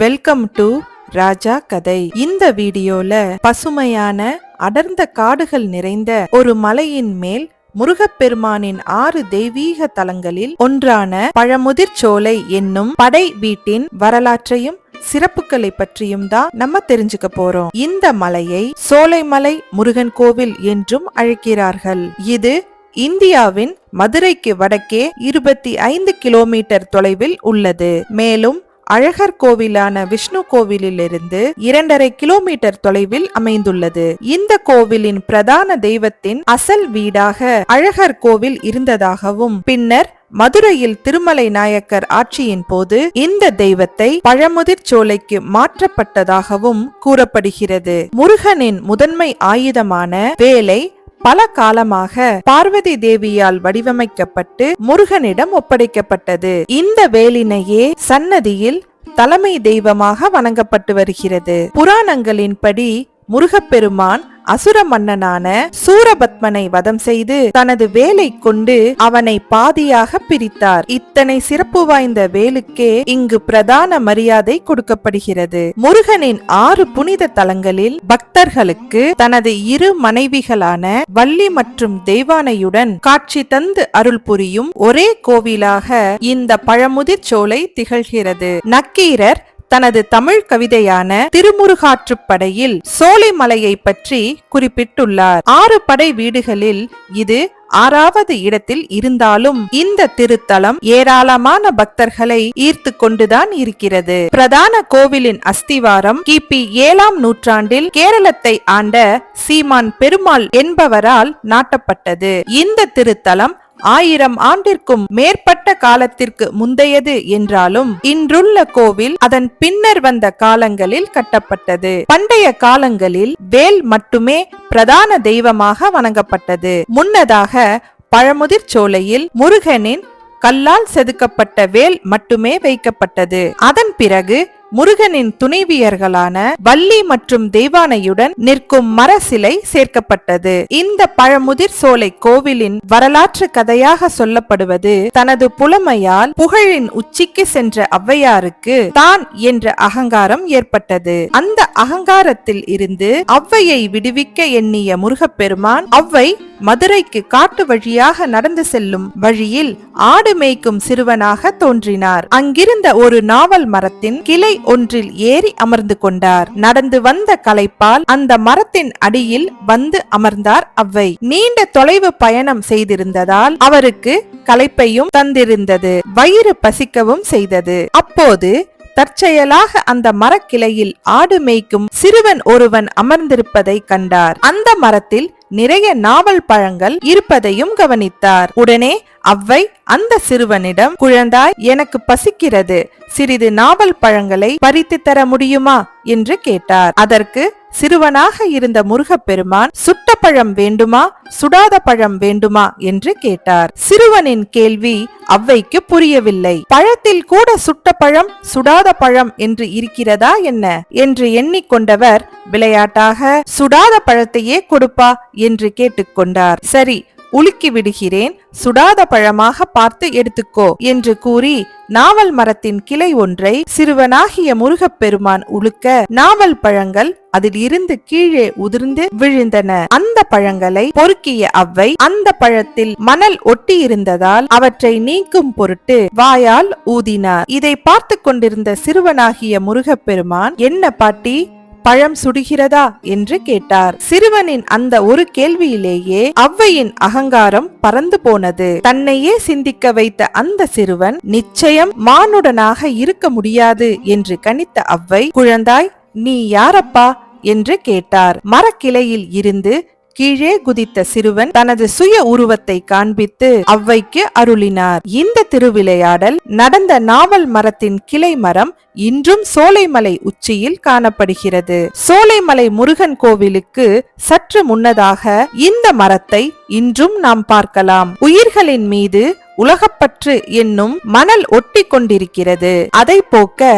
Welcome to ராஜா கதை இந்த வீடியோல பசுமையான அடர்ந்த காடுகள் நிறைந்த ஒரு மலையின் மேல் முருகப்பெருமானின் ஆறு தெய்வீக தலங்களில் ஒன்றான பழமுதிர் சோலை என்னும் படை வீட்டின் வரலாற்றையும் சிறப்புகளை பற்றியும் தான் நம்ம தெரிஞ்சுக்க போறோம். இந்த மலையை சோலைமலை முருகன் கோவில் என்றும் அழைக்கிறார்கள். இது இந்தியாவின் மதுரைக்கு வடக்கே இருபத்தி ஐந்து கிலோமீட்டர் தொலைவில் உள்ளது. மேலும் அழகர் கோவிலான விஷ்ணு கோவிலிலிருந்து இரண்டரை கிலோமீட்டர் தொலைவில் அமைந்துள்ளது. இந்த கோவிலின் பிரதான தெய்வத்தின் அசல் வீடாக அழகர் கோவில் இருந்ததாகவும் பின்னர் மதுரையில் திருமலை நாயக்கர் ஆட்சியின் போது இந்த தெய்வத்தை பழமுதிர் சோலைக்கு மாற்றப்பட்டதாகவும் கூறப்படுகிறது. முருகனின் முதன்மை ஆயுதமான வேலை பல காலமாக பார்வதி தேவியால் வடிவமைக்கப்பட்டு முருகனிடம் ஒப்படைக்கப்பட்டது. இந்த வேலினையே சன்னதியில் தலைமை தெய்வமாக வணங்கப்பட்டு வருகிறது. புராணங்களின்படி முருகப்பெருமான் அசுர மன்னனான சூரபத்மனை வதம் செய்து தனது வேலை கொண்டு அவனை பாதியாக பிரித்தார். இத்தனை சிறப்பு வாய்ந்த வேலுக்கே இங்கு பிரதான மரியாதை கொடுக்கப்படுகிறது. முருகனின் ஆறு புனித தலங்களில் பக்தர்களுக்கு தனது இரு மனைவிகளான வள்ளி மற்றும் தெய்வானையுடன் காட்சி தந்து அருள் புரியும் ஒரே கோவிலாக இந்த பழமுதிர் சோலை திகழ்கிறது. நக்கீரர் தனது தமிழ் கவிதையான திருமுருகாற்றுப்படையில் சோலைமலையை பற்றி குறிப்பிட்டுள்ளார். ஆறு படை வீடுகளில் இது ஆறாவது இடத்தில் இருந்தாலும் இந்த திருத்தலம் ஏராளமான பக்தர்களை ஈர்த்து கொண்டுதான் இருக்கிறது. பிரதான கோவிலின் அஸ்திவாரம் கிபி ஏழாம் நூற்றாண்டில் கேரளத்தை ஆண்ட சீமான் பெருமாள் என்பவரால் நாட்டப்பட்டது. இந்த திருத்தலம் ஆயிரம் ஆண்டிற்கும் மேற்பட்ட காலத்திற்கு முந்தையது என்றாலும் இன்றுள்ள கோவில் அதன் பின்னர் வந்த காலங்களில் கட்டப்பட்டது. பண்டைய காலங்களில் வேல் மட்டுமே பிரதான தெய்வமாக வணங்கப்பட்டது. முன்னதாக பழமுதிர் சோலையில் முருகனின் கல்லால் செதுக்கப்பட்ட வேல் மட்டுமே வைக்கப்பட்டது. அதன் பிறகு முருகனின் துணைவியர்களான வள்ளி மற்றும் தெய்வானையுடன் நிற்கும் மர சிலை சேர்க்கப்பட்டது. இந்த பழமுதிர் சோலை கோவிலின் வரலாற்று கதையாக சொல்லப்படுவது தனது புலமையால் புகழின் உச்சிக்கு சென்ற ஔவையாருக்கு தான் என்ற அகங்காரம் ஏற்பட்டது. அந்த அகங்காரத்தில் இருந்து ஔவையை விடுவிக்க எண்ணிய முருகப்பெருமான் அவ்வை மதுரைக்கு காட்டு வழியாக நடந்து செல்லும் வழியில் ஆடு மேய்க்கும் சிறுவனாக தோன்றினார். அங்கிருந்த ஒரு நாவல் மரத்தின் கிளை ஒன்றில் ஏறி அமர்ந்து கொண்டார். நடந்து வந்த களைப்பால் அந்த மரத்தின் அடியில் வந்து அமர்ந்தார் அவ்வை. நீண்ட தொலைவு பயணம் செய்திருந்ததால் அவருக்கு களைப்பையும் தந்திருந்தது. வயிறு பசிக்கவும் செய்தது. அப்போது தற்செயலாக அந்த மரக்கிளையில் ஆடு மேய்க்கும் சிறுவன் ஒருவன் அமர்ந்திருப்பதை கண்டார். அந்த மரத்தில் நிறைய நாவல் பழங்கள் இருப்பதையும் கவனித்தார். உடனே அவ்வை அந்த சிறுவனிடம் குழந்தாய் எனக்கு பசிக்கிறது. சிறிது நாவல் பழங்களை பறித்து தர முடியுமா? என்று கேட்டார். அதற்கு சிறுவனாக இருந்த முருகப்பெருமான் சுட்ட பழம் வேண்டுமா? சுடாத பழம் வேண்டுமா? என்று கேட்டார். சிறுவனின் கேள்வி அவ்வைக்கு புரியவில்லை. பழத்தில் கூட சுட்ட பழம் சுடாத பழம் என்று இருக்கிறதா என்ன? என்று எண்ணிக்கொண்டவர் விளையாட்டாக சுடாத பழத்தையே கொடுப்பா என்று கேட்டுக்கொண்டார் சரி உலுக்கி விடுகிறேன். சுடாத பழமாக பார்த்து எடுத்துக்கோ என்று கூறி நாவல் மரத்தின் கிளை ஒன்றை சிறுவனாகிய முருகப்பெருமான் உழுக்க நாவல் பழங்கள் அதில் இருந்து கீழே உதிர்ந்து விழுந்தன. அந்த பழங்களை பொறுக்கிய அவ்வை அந்த பழத்தில் மணல் ஒட்டி இருந்ததால் அவற்றை நீக்கும் பொருட்டு வாயால் ஊதினார். இதை பார்த்து கொண்டிருந்த சிறுவனாகிய முருகப்பெருமான் என்ன பாட்டி பழம் சுடுகிறதா என்று கேட்டார். சிறுவனின் அந்த ஒரு கேள்வியிலேயே அவ்வையின் அகங்காரம் பறந்து போனது. தன்னையே சிந்திக்க வைத்த அந்த சிறுவன் நிச்சயம் மானுடனாக இருக்க முடியாது என்று கணித்த அவ்வை குழந்தாய் நீ யாரப்பா? என்று கேட்டார். மரக்கிளையில் இருந்து கீழே குதித்த சிறுவன் தனது சுய உருவத்தை காண்பித்து அவ்வைக்கு அருளினார். இந்த திருவிளையாடல் நடந்த நாவல் மரத்தின் கிளை மரம் இன்றும் சோலைமலை உச்சியில் காணப்படுகிறது. சோலைமலை முருகன் கோவிலுக்கு சற்று முன்னதாக இந்த மரத்தை இன்றும் நாம் பார்க்கலாம். உயிர்களின் மீது உலகப்பற்று என்னும் மணல் ஒட்டி கொண்டிருக்கிறது. அதை போக்க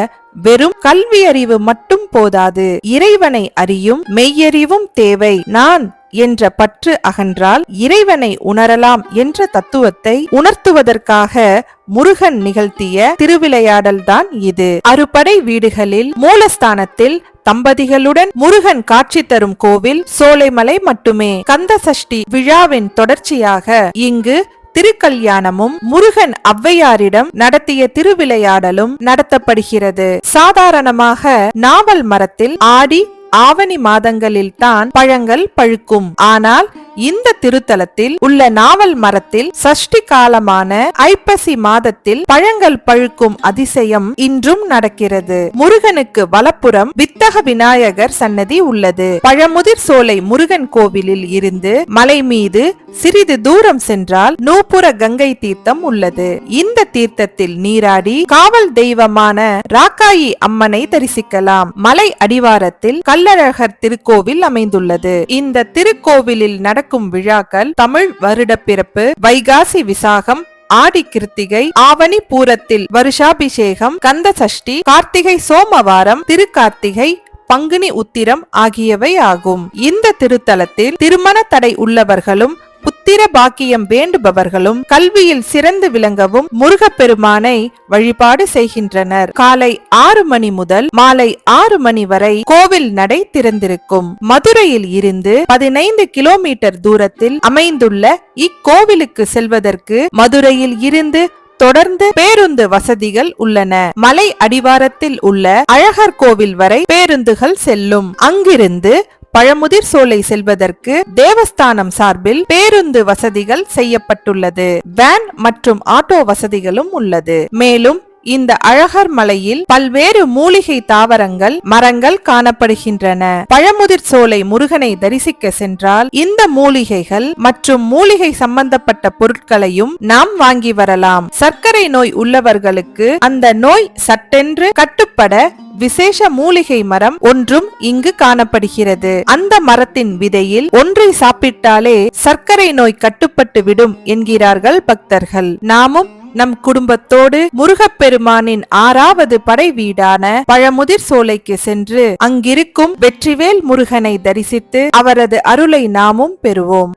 வெறும் கல்வி அறிவு மட்டும் போதாது. இறைவனை அறியும் மெய்யறிவும் தேவை. நான் என்ற பற்று அகன்றால் இறைவனை உணரலாம் என்ற தத்துவத்தை உணர்த்துவதற்காக முருகன் நிகழ்த்திய திருவிளையாடல்தான் இது. அறுபடை வீடுகளில் மூலஸ்தானத்தில் தம்பதிகளுடன் முருகன் காட்சி தரும் கோவில் சோலைமலை மட்டுமே. கந்த சஷ்டி விழாவின் தொடர்ச்சியாக இங்கு திருக்கல்யாணமும் முருகன் ஔவையாரிடம் நடத்திய திருவிளையாடலும் நடத்தப்படுகிறது. சாதாரணமாக நாவல் மரத்தில் ஆடி ஆவணி மாதங்களில் தான் பழங்கள் பழுக்கும். ஆனால் இந்த திருத்தலத்தில் உள்ள நாவல் மரத்தில் சஷ்டி காலமான ஐப்பசி மாதத்தில் பழங்கள் பழுக்கும் அதிசயம் இன்றும் நடக்கிறது. முருகனுக்கு வலப்புறம் வித்தக விநாயகர் சன்னதி உள்ளது. பழமுதிர் சோலை முருகன் கோவிலில் இருந்து மலை மீது சிறிது தூரம் சென்றால் நூப்புர கங்கை தீர்த்தம் உள்ளது. இந்த தீர்த்தத்தில் நீராடி காவல் தெய்வமான ராக்காயி அம்மனை தரிசிக்கலாம். மலை அடிவாரத்தில் கள்ளழகர் திருக்கோவில் அமைந்துள்ளது. இந்த திருக்கோவிலில் நடக்கும் விழாக்கள் தமிழ் வருட பிறப்பு வைகாசி விசாகம் ஆடி கிருத்திகை ஆவணி பூரத்தில் வருஷாபிஷேகம் கந்த சஷ்டி கார்த்திகை சோமவாரம் திருக்கார்த்திகை பங்குனி உத்திரம் ஆகியவை ஆகும். இந்த திருத்தலத்தில் திருமண தடை உள்ளவர்களும் புத்திர பாக்கியம் வேண்டுபவர்களும் கல்வியில் சிறந்து விளங்கவும் முருகப்பெருமானை வழிபாடு செய்கின்றனர். காலை ஆறு மணி முதல் மாலை ஆறு மணி வரை கோவில் நடை திறந்திருக்கும். மதுரையில் இருந்து பதினைந்து கிலோமீட்டர் தூரத்தில் அமைந்துள்ள இக்கோவிலுக்கு செல்வதற்கு மதுரையில் இருந்து தொடர்ந்து பேருந்து வசதிகள் உள்ளன. மலை அடிவாரத்தில் உள்ள அழகர் கோவில் வரை பேருந்துகள் செல்லும். அங்கிருந்து பழமுதிர் சோலை செல்வதற்கு தேவஸ்தானம் சார்பில் பேருந்து வசதிகள் செய்யப்பட்டுள்ளது. வேன் மற்றும் ஆட்டோ வசதிகளும் உள்ளது. மேலும் இந்த அழகர் மலையில் பல்வேறு மூலிகை தாவரங்கள் மரங்கள் காணப்படுகின்றன. பழமுதிர் சோலை முருகனை தரிசிக்க சென்றால் இந்த மூலிகைகள் மற்றும் மூலிகை சம்பந்தப்பட்ட பொருட்களையும் நாம் வாங்கி வரலாம். சர்க்கரை நோய் உள்ளவர்களுக்கு அந்த நோய் சட்டென்று கட்டுப்பட விசேஷ மூலிகை மரம் ஒன்றும் இங்கு காணப்படுகிறது. அந்த மரத்தின் விதையில் ஒன்றை சாப்பிட்டாலே சர்க்கரை நோய் கட்டுப்பட்டு விடும் என்கிறார்கள் பக்தர்கள். நாமும் நம் குடும்பத்தோடு முருகப்பெருமானின் ஆறாவது படை வீடான பழமுதிர் சோலைக்கு சென்று அங்கிருக்கும் வெற்றிவேல் முருகனை தரிசித்து அவரது அருளை நாமும் பெறுவோம்.